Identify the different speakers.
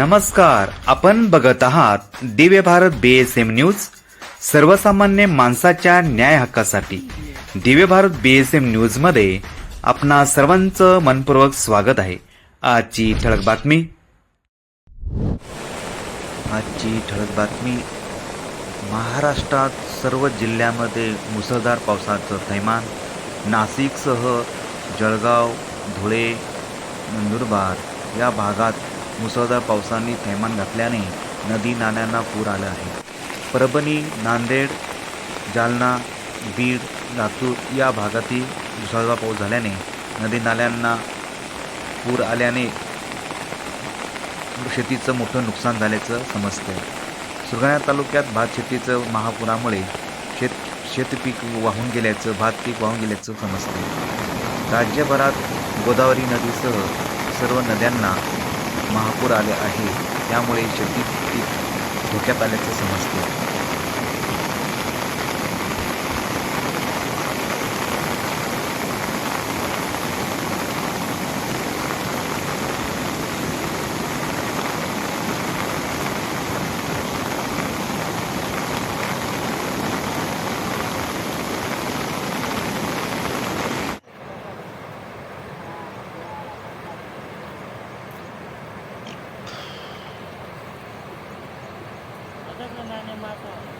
Speaker 1: नमस्कार आपण बघत आहात Divya Bharat B S M news सर्वसामान्य माणसाच्या न्याय हक्कासाठी. दिव्य भारत बी एस न्यूजमध्ये आपणा सर्वांचं मनपूर्वक स्वागत आहे. आजची ठळक बातमी. आजची ठळक बातमी. महाराष्ट्रात सर्व जिल्ह्यामध्ये मुसळधार पावसाचं थैमान. नाशिकसह जळगाव धुळे नंदुरबार या भागात मुसळधार पावसाने थैमान घातल्याने नदी नाल्यांना पूर आला आहे. परभणी नांदेड जालना बीड लातूर या भागातील मुसळधार पाऊस झाल्याने नदी नाल्यांना पूर आल्याने शेतीचं मोठं नुकसान झाल्याचं समजतं सुरगाणा तालुक्यात भात शेतीचं महापुरामुळे शेत शेतपीक वाहून गेल्याचं भात पीक वाहून गेल्याचं समजतं राज्यभरात गोदावरी नदीसह सर्व नद्यांना महापूर आले आहे. त्यामुळे शेती पीक धोक्यात आल्याचं समजते. na niya mato.